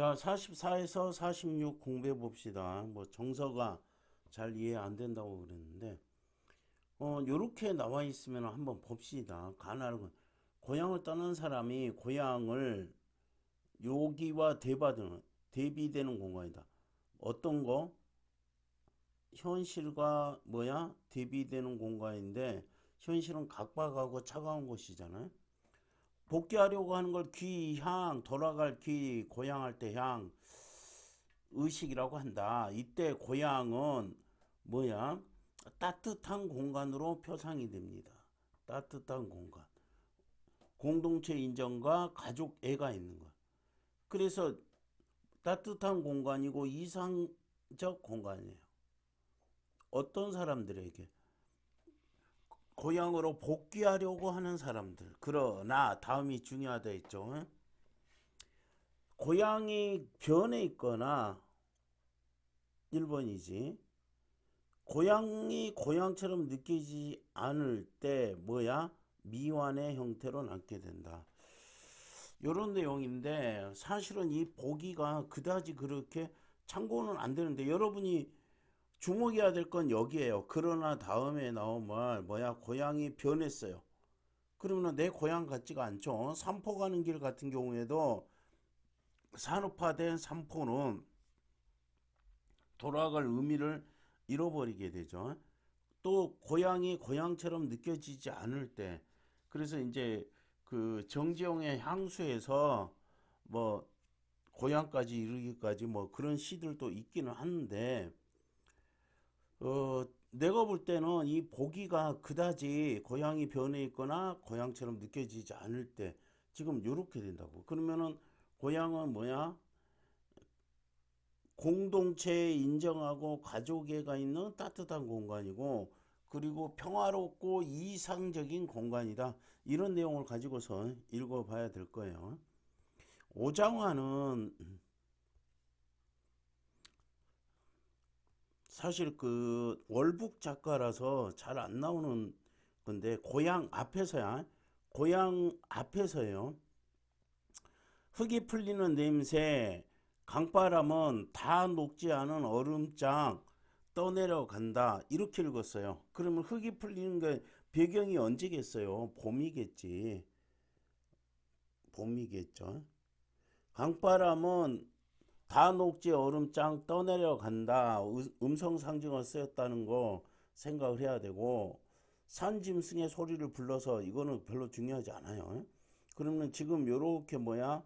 자, 44에서 46 공부해 봅시다. 뭐 정서가 잘 이해 안 된다고 그랬는데 어, 요렇게 나와 있으면 한번 봅시다. 가나는 고향을 떠난 사람이 고향을 여기와 대바되는 대비되는 공간이다. 어떤 거? 현실과 뭐야? 대비되는 공간인데 현실은 각박하고 차가운 곳이잖아요. 복귀하려고 하는 걸 귀향, 돌아갈 귀, 고향할 때 향, 의식이라고 한다. 이때 고향은 뭐야? 따뜻한 공간으로 표상이 됩니다. 따뜻한 공간. 공동체 인정과 가족 애가 있는 것. 그래서 따뜻한 공간이고 이상적 공간이에요. 어떤 사람들에게 고향으로 복귀하려고 하는 사람들. 그러나 다음이 중요하다 했죠. 고향이 변해 있거나 1번이지. 고향이 고향처럼 느끼지 않을 때 뭐야? 미완의 형태로 남게 된다. 요런 내용인데 사실은 이 보기가 그다지 그렇게 참고는 안 되는데 여러분이 주목해야 될 건 여기에요. 그러나 다음에 나온 말 뭐야 고향이 변했어요. 그러면 내 고향 같지가 않죠. 삼포 가는 길 같은 경우에도 산업화된 삼포는 돌아갈 의미를 잃어버리게 되죠. 또 고향이 고향처럼 느껴지지 않을 때 그래서 이제 그 정지용의 향수에서 뭐 고향까지 이르기까지 뭐 그런 시들도 있기는 한데 어 내가 볼 때는 이 보기가 그다지 고향이 변해 있거나 고향처럼 느껴지지 않을 때 지금 요렇게 된다고 그러면은 고향은 뭐야 공동체에 인정하고 가족애가 있는 따뜻한 공간이고 그리고 평화롭고 이상적인 공간이다. 이런 내용을 가지고서 읽어봐야 될 거예요. 오장화는 사실 그 월북 작가라서 잘 안 나오는 건데 고향 앞에서야 고향 앞에서요. 흙이 풀리는 냄새, 강바람은 다 녹지 않은 얼음장 떠내려간다. 이렇게 읽었어요. 그러면 흙이 풀리는 게 배경이 언제겠어요? 봄이겠지. 봄이겠죠. 강바람은 다 녹지 얼음장 떠내려 간다. 음성 상징을 쓰였다는 거 생각을 해야 되고 산짐승의 소리를 불러서 이거는 별로 중요하지 않아요. 그러면 지금 요렇게 뭐야?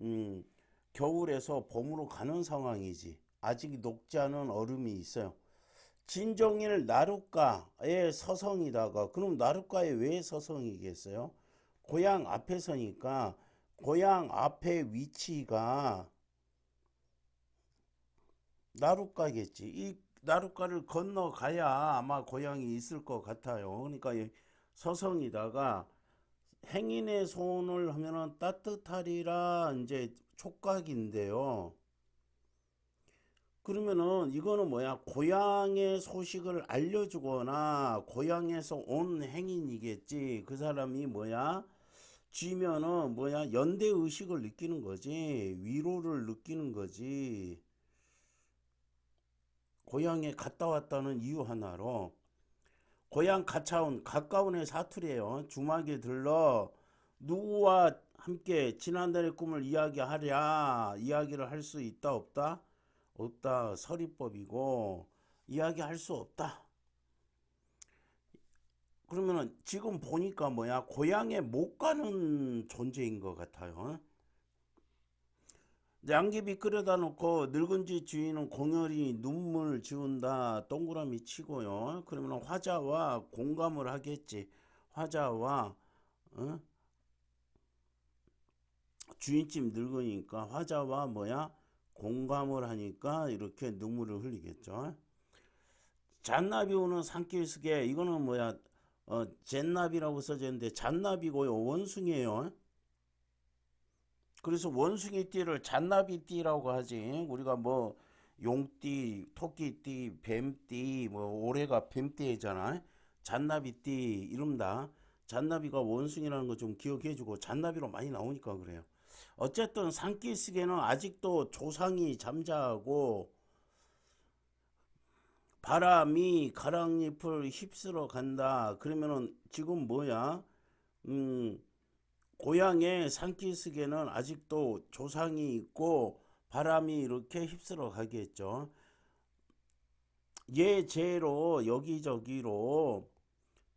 음, 겨울에서 봄으로 가는 상황이지. 아직 녹지 않은 얼음이 있어요. 진정일 나룻가의 서성이다가 그럼 나룻가에 왜 서성이겠어요? 고향 앞에 서니까 고향 앞에 위치가 나룻가겠지. 이 나룻가를 건너가야 아마 고향이 있을 것 같아요. 그러니까 이 서성이다가 행인의 손을 하면은 따뜻하리라 이제 촉각인데요. 그러면은 이거는 뭐야? 고향의 소식을 알려주거나 고향에서 온 행인이겠지. 그 사람이 뭐야? 쥐면은 뭐야? 연대 의식을 느끼는 거지. 위로를 느끼는 거지. 고향에 갔다 왔다는 이유 하나로 고향 가차운 가까운의 사투리예요. 주막에 들러 누구와 함께 지난달의 꿈을 이야기하랴 이야기를 할 수 있다 없다 없다 서리법이고 이야기할 수 없다. 그러면은 지금 보니까 뭐야 고향에 못 가는 존재인 것 같아요. 양귀비 끓여다 놓고 늙은지 주인은 공열이 눈물 지운다 동그라미 치고요. 그러면 화자와 공감을 하겠지. 화자와 어? 주인집 늙으니까 화자와 뭐야 공감을 하니까 이렇게 눈물을 흘리겠죠. 잔나비 오는 산길스게 이거는 뭐야 어, 젠나비라고 써져 있는데 잔나비고요 원숭이에요. 그래서 원숭이 띠를 잔나비 띠라고 하지. 우리가 뭐 용띠, 토끼띠, 뱀띠, 뭐 올해가 뱀띠잖아. 잔나비 띠 이름다. 잔나비가 원숭이라는 거 좀 기억해주고 잔나비로 많이 나오니까 그래요. 어쨌든 산기슭에는 아직도 조상이 잠자하고 바람이 가랑잎을 휩쓸어 간다. 그러면은 지금 뭐야? 음, 고향의 산기슭에는 아직도 조상이 있고 바람이 이렇게 휩쓸어 가겠죠. 예제로 여기저기로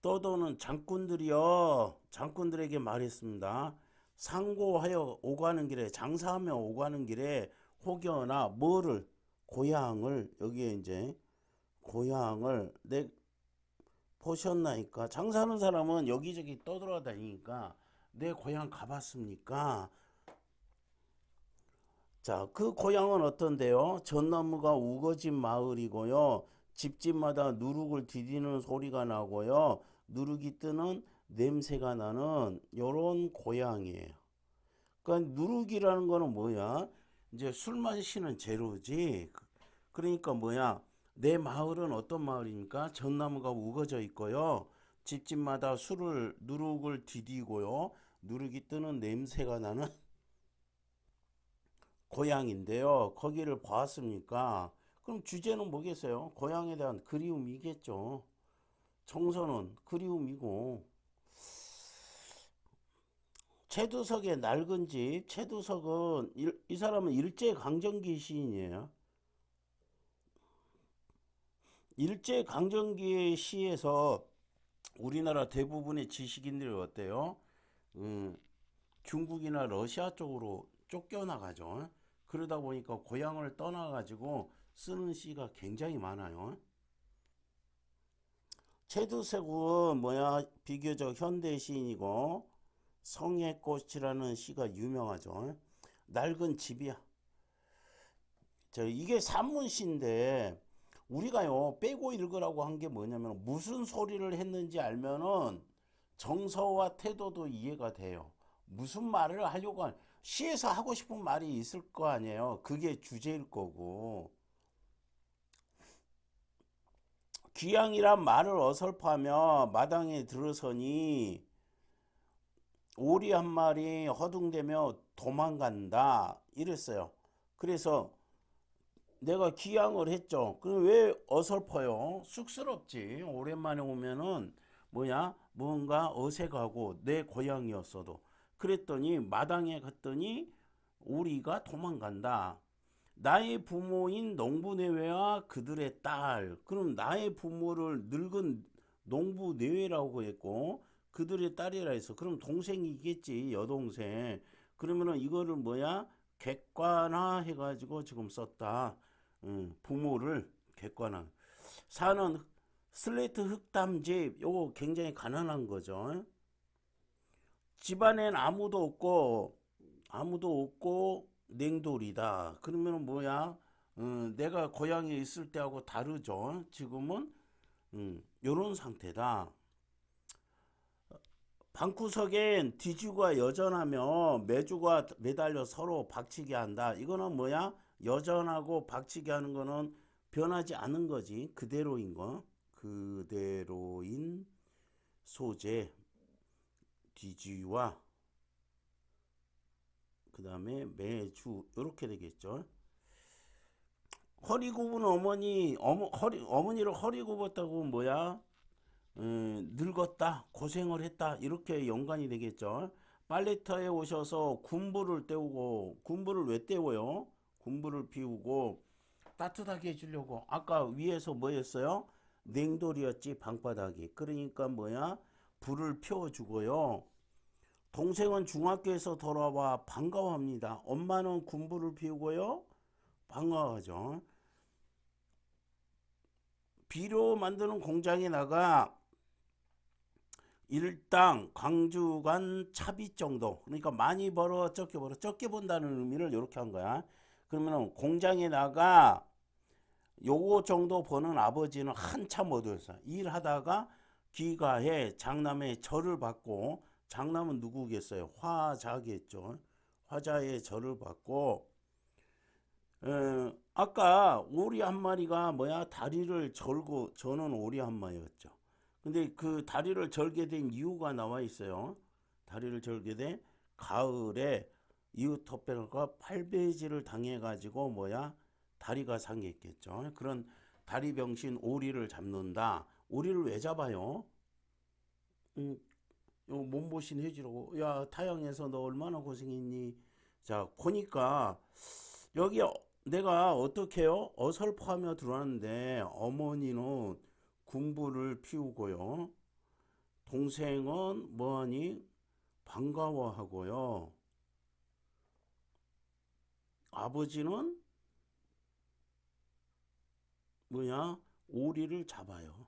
떠도는 장꾼들이여 장꾼들에게 말했습니다. 상고하여 오가는 길에 장사하며 오가는 길에 혹여나 뭐를 고향을 여기에 이제 고향을 내 보셨나이까 장사하는 사람은 여기저기 떠돌아다니니까 내 고향 가봤습니까? 자, 그 고향은 어떤데요? 전나무가 우거진 마을이고요. 집집마다 누룩을 디디는 소리가 나고요. 누룩이 뜨는 냄새가 나는 요런 고향이에요. 그러니까 누룩이라는 거는 뭐야? 이제 술 마시는 재료지. 그러니까 뭐야? 내 마을은 어떤 마을입니까? 전나무가 우거져 있고요. 집집마다 술을 누룩을 디디고요. 누룩이 뜨는 냄새가 나는 고향인데요. 거기를 보았습니까? 그럼 주제는 뭐겠어요? 고향에 대한 그리움이겠죠. 정서는 그리움이고 최두석의 낡은 집 최두석은 일- 이 사람은 일제 강점기 시인이에요. 일제 강점기의 시에서 우리나라 대부분의 지식인들이 어때요? 음, 중국이나 러시아 쪽으로 쫓겨나가죠. 그러다 보니까 고향을 떠나가지고 쓰는 시가 굉장히 많아요. 최두석은 뭐야 비교적 현대 시인이고 성의 꽃이라는 시가 유명하죠. 낡은 집이야. 저 이게 산문시인데 우리가요 빼고 읽으라고 한 게 뭐냐면 무슨 소리를 했는지 알면은 정서와 태도도 이해가 돼요. 무슨 말을 하려고 한 시에서 하고 싶은 말이 있을 거 아니에요. 그게 주제일 거고. 귀양이란 말을 어설퍼하며 마당에 들어서니 오리 한 마리 허둥대며 도망간다 이랬어요. 그래서 내가 귀양을 했죠. 그럼 왜 어설퍼요? 쑥스럽지. 오랜만에 오면은 뭐야? 뭔가 어색하고 내 고향이었어도. 그랬더니 마당에 갔더니 오리가 도망간다. 나의 부모인 농부내외와 그들의 딸. 그럼 나의 부모를 늙은 농부내외라고 했고 그들의 딸이라 해서 그럼 동생이겠지 여동생. 그러면은 이거를 뭐야? 객관화 해가지고 지금 썼다. 음, 부모를 객관화. 사는 슬레이트 흑담집 요거 굉장히 가난한 거죠. 집안엔 아무도 없고 아무도 없고 냉돌이다. 그러면 뭐야? 음, 내가 고향에 있을 때하고 다르죠. 지금은 음, 요런 상태다. 방구석엔 뒤주가 여전하며 매주가 매달려 서로 박치기 한다. 이거는 뭐야? 여전하고 박치기 하는 거는 변하지 않은 거지. 그대로인 거. 그대로인 소재 뒤주와 그 다음에 매주 이렇게 되겠죠. 허리 굽은 어머니 어머, 허리, 어머니를 허리 굽었다고 뭐야? 음, 늙었다, 고생을 했다, 이렇게 연관이 되겠죠. 빨래터에 오셔서 군부를 때우고, 군부를 왜 때워요? 군부를 피우고, 따뜻하게 해주려고. 아까 위에서 뭐였어요? 냉돌이었지, 방바닥이. 그러니까 뭐야? 불을 피워주고요. 동생은 중학교에서 돌아와 반가워합니다. 엄마는 군부를 피우고요. 반가워하죠. 비료 만드는 공장에 나가 일당 광주간 차비 정도 그러니까 많이 벌어 적게 벌어 적게 번다는 의미를 이렇게 한 거야 그러면 공장에 나가 요거 정도 버는 아버지는 한참 어두웠어 일하다가 귀가해 장남의 절을 받고 장남은 누구겠어요? 화자겠죠. 화자의 절을 받고 에, 아까 오리 한 마리가 뭐야? 다리를 절고 저는 오리 한 마리였죠. 근데 그 다리를 절게 된 이유가 나와 있어요. 다리를 절게 된 가을에 이웃 토페르가 팔배지를 당해가지고 뭐야 다리가 상했겠죠. 그런 다리 병신 오리를 잡는다. 오리를 왜 잡아요? 음, 요 몸보신 해주라고. 야 타영에서 너 얼마나 고생했니? 자 보니까 여기 어- 내가 어떻게 해요? 어설퍼하며 들어왔는데 어머니는 군부를 피우고요. 동생은 뭐하니? 반가워하고요. 아버지는 뭐냐? 오리를 잡아요.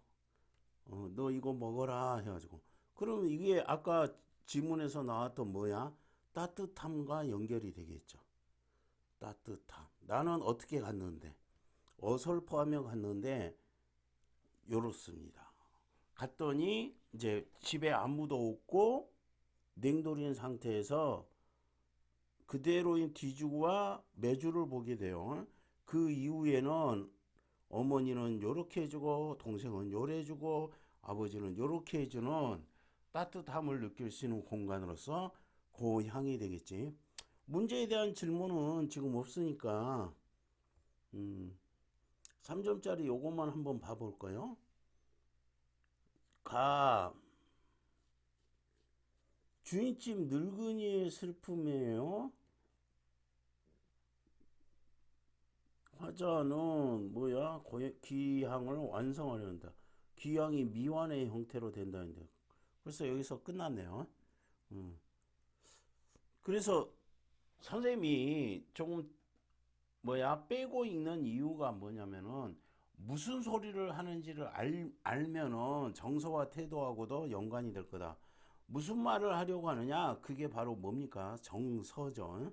어, 너 이거 먹어라 해가지고. 그럼 이게 아까 지문에서 나왔던 뭐야? 따뜻함과 연결이 되겠죠. 따뜻함. 나는 어떻게 갔는데? 어설퍼하며 갔는데, 요렇습니다. 갔더니, 이제 집에 아무도 없고, 냉돌인 상태에서 그대로인 뒤주와 매주를 보게 돼요. 그 이후에는 어머니는 요렇게 해주고, 동생은 요래 해주고, 아버지는 요렇게 해주는 따뜻함을 느낄 수 있는 공간으로서 고향이 되겠지. 문제에 대한 질문은 지금 없으니까, 음, 3점짜리 요것만 한번 봐볼까요? 가, 주인집 늙은이의 슬픔이에요. 화자는 뭐야? 고- 기항을 완성하려 한다. 기항이 미완의 형태로 된다는데. 그래서 여기서 끝났네요. 음. 그래서 선생님이 조금 뭐야 빼고 읽는 이유가 뭐냐면은 무슨 소리를 하는지를 알, 알면은 정서와 태도하고도 연관이 될 거다. 무슨 말을 하려고 하느냐? 그게 바로 뭡니까? 정서죠.